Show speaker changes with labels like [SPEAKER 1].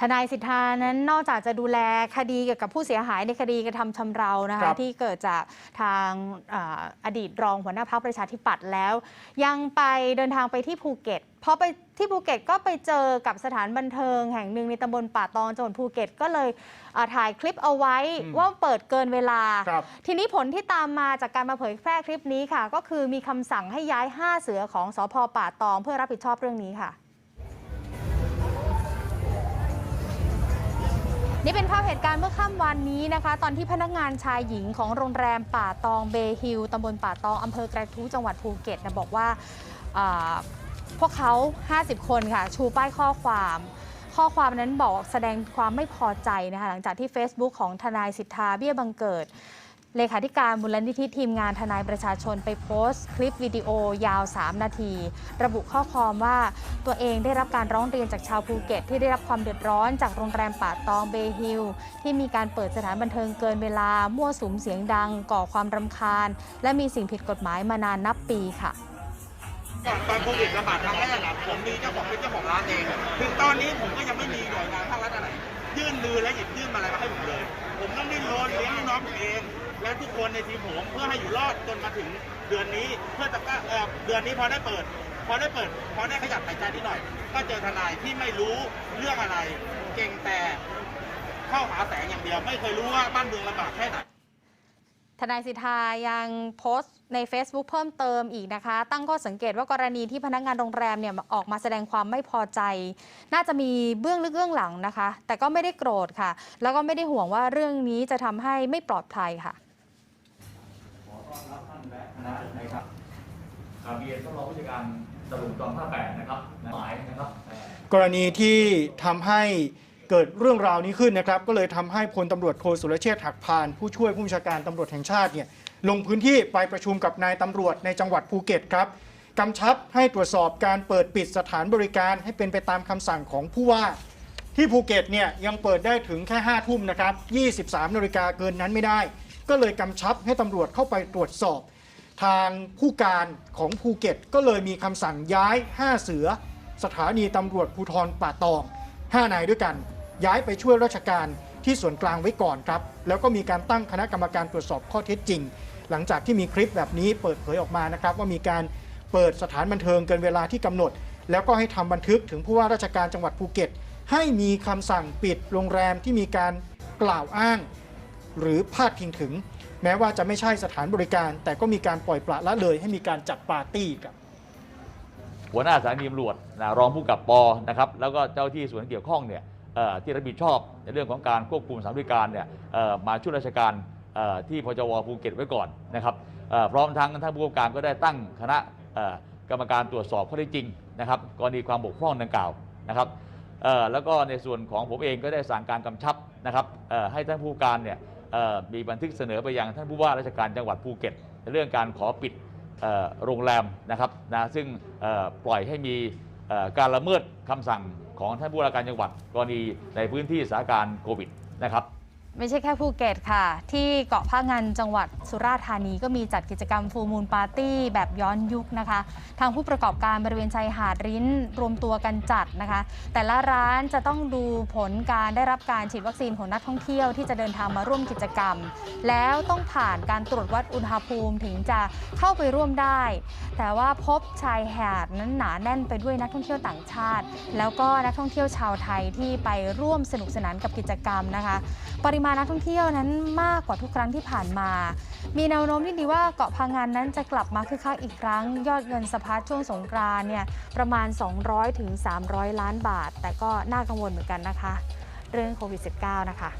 [SPEAKER 1] ทนายสิทธานั้นนอกจากจะดูแลคดีเกี่ยวกับผู้เสียหายในคดีกระทำชำเรานะ
[SPEAKER 2] ครั
[SPEAKER 1] คะ
[SPEAKER 2] บ
[SPEAKER 1] ที่เกิดจากทางอ่าอดีตรองหัวหน้าพรรคประชาธิปัตย์แล้ว ยังไปเดินทางไปที่ภูเก็ตพอไปที่ภูเก็ตก็ไปเจอกับสถานบันเทิงแห่งหนึ่งในตำบลป่าตองจังหวัดภูเก็ตก็เลยอ่าถ่ายคลิปเอาไว้
[SPEAKER 2] อืม
[SPEAKER 1] ว่าเปิดเกินเวลา
[SPEAKER 2] ครับ
[SPEAKER 1] ทีนี้ผลที่ตามมาจากการมาเผยแพร่คลิปนี้ค่ะ ก็คือมีคำสั่งให้ย้าย 5 เสือของสพป่าตองเพื่อรับผิดชอบเรื่องนี้ค่ะ นี่เป็นภาพเหตุการณ์เมื่อค่ำวันนี้นะคะ ตอนที่พนักงานชายหญิงของโรงแรมป่าตองเบฮิลตำบลป่าตองอำเภอกระทู้จังหวัดภูเก็ตนะบอกว่าพวกเขา 50 คนค่ะ ชูป้ายข้อความข้อความนั้นบอกแสดงความไม่พอใจนะคะหลังจากที่ Facebook ของทนายสิทธาเบี้ยบังเกิด เลขาธิการมูลนิธิทีมงานทนายประชาชนไปโพสต์ คลิปวิดีโอยาว 3 นาที ระบุข้อความว่า ตัวเองได้รับการร้องเรียนจากชาวภูเก็ต ที่ได้รับความเดือดร้อนจากโรงแรมป่าตองเบฮิลที่มีการเปิดสถานบันเทิงเกินเวลามั่วสุมเสียงดัง ก่อความรำคาญ และมีสิ่งผิดกฎหมายมานานนับปีค่ะ
[SPEAKER 3] ก่อนตอนโควิดระบาดครั้งแรกอะผมมีเจ้าของเป็นเจ้าของร้านเองถึงตอนนี้ผมก็ยังไม่มีหน่วยงานภาครัฐอะไรยื่นมือและหยิบยื่นมาอะไรมาให้ผมเลย ผมต้องดิ้นรนเลี้ยงน้องเอง และทุกคนในทีมผมเพื่อให้อยู่รอดจนมาถึงเดือนนี้เพื่อจะกล้าเดือนนี้พอได้เปิด พอได้เปิดพอได้ขยับหายใจนิดหน่อย ก็เจอทนายที่ไม่รู้เรื่องอะไร เก่งแต่เข้าหาแสงอย่างเดียว ไม่เคยรู้ว่าบ้านเมืองลำบากแค่ไหน
[SPEAKER 1] ทนายสิทธายังโพสต์ใน Facebook เพิ่มเติมอีกนะคะ ตั้งข้อสังเกตว่ากรณีที่พนักงานโรงแรมเนี่ยออกมาแสดงความไม่พอใจ น่าจะมีเบื้องลึกเบื้องหลังนะคะ แต่ก็ไม่ได้โกรธค่ะ แล้วก็ไม่ได้ห่วงว่าเรื่องนี้จะทำให้ไม่ปลอดภัยค่ะ
[SPEAKER 4] ขอต้อนรับท่านและคณะนะครับกราบเรียนท่านรองผู้จัดการ ตำรวจกองภาแปดนะครับหมายนะครับก
[SPEAKER 2] รณีที่ทำให้เกิดเรื่องราวนี้ขึ้นนะครับ ก็เลยทำให้พลตำรวจโทสุรเชษฐ์หักพาน ผู้ช่วยผู้บัญชาการตำรวจแห่งชาติเนี่ยลงพื้นที่ไปประชุมกับนายตำรวจในจังหวัดภูเก็ตครับกำชับให้ตรวจสอบการเปิดปิดสถานบริการให้เป็นไปตามคำสั่งของผู้ว่า ที่ภูเก็ตเนี่ยยังเปิดได้ถึงแค่5ทุ่มนะครับ 23นาฬิกาเกินนั้นไม่ได้ ก็เลยกำชับให้ตำรวจเข้าไปตรวจสอบ ทางผู้การของภูเก็ต ก็เลยมีคำสั่งย้าย 5 เสือ สถานีตำรวจภูธรป่าตอง 5 นายด้วยกัน ย้ายไปช่วยราชการที่ส่วนกลางไว้ก่อนครับ แล้วก็มีการตั้งคณะกรรมการตรวจสอบข้อเท็จจริง หลังจากที่มีคลิปแบบนี้เปิดเผยออกมานะครับ ว่ามีการเปิดสถานบันเทิงเกินเวลาที่กำหนด แล้วก็ให้ทำบันทึกถึงผู้ว่าราชการจังหวัดภูเก็ต ให้มีคำสั่งปิดโรงแรมที่มีการกล่าวอ้าง หรือพาดพิงถึง แม้ว่าจะไม่ใช่สถานบริการ แต่ก็มีการปล่อยปละละเลยให้มีการจัดปาร์ตี้ครับ
[SPEAKER 4] หัวหน้าสถานีตำรวจนะรองผู้กับปอนะครับแล้วก็เจ้าที่ส่วนที่เกี่ยวข้องเนี่ยเอ่อที่รับผิดชอบในเรื่องของการควบคุมสถานบริการเนี่ยเอ่อมาช่วยราชการเอ่อที่พจวภูเก็ตไว้ก่อนนะครับเอ่อพร้อมทั้งท่านผู้กำกับการก็ได้ตั้งคณะเอ่อกรรมการตรวจสอบข้อเท็จจริงนะครับกรณีความบกพร่องดังกล่าวนะครับเอ่อแล้วก็ในส่วนของผมเองก็ได้สั่งการกำชับนะครับเอ่อให้ท่านผู้การเนี่ย มีบันทึกเสนอไปยังท่านผู้ว่าราชการจังหวัดภูเก็ต เรื่องการขอปิดโรงแรมนะครับนะซึ่งปล่อยให้มีการละเมิดคำสั่งของท่านผู้ว่าราชการจังหวัดกรณีในพื้นที่สถานการณ์โควิดนะครับ
[SPEAKER 1] ไม่ใช่แค่ภูเก็ตค่ะ ที่เกาะพะงันจังหวัดสุราษฎร์ธานีก็มีจัดกิจกรรมฟูมูลปาร์ตี้แบบย้อนยุคนะคะ ทางผู้ประกอบการบริเวณชายหาดริ้น รวมตัวกันจัดนะคะ แต่ละร้านจะต้องดูผลการได้รับการฉีดวัคซีนของนักท่องเที่ยวที่จะเดินทางมาร่วมกิจกรรม แล้วต้องผ่านการตรวจวัดอุณหภูมิถึงจะเข้าไปร่วมได้ แต่ว่าพบชายหาดนั้นหนาแน่นไปด้วยนักท่องเที่ยวต่างชาติ แล้วก็นักท่องเที่ยวชาวไทยที่ไปร่วมสนุกสนานกับกิจกรรมนะคะ ปริมาณนักท่องเที่ยวนั้นมากกว่าทุกครั้งที่ผ่านมา มีแนวโน้มที่ดีว่าเกาะพังงานนั้นจะกลับมาคึกคักอีกครั้ง ยอดเงินสะพัดช่วงสงกรานเนี่ยประมาณ 200ถึง300 ล้านบาท แต่ก็น่ากังวลเหมือนกันนะคะ เรื่องโควิด -19 นะคะ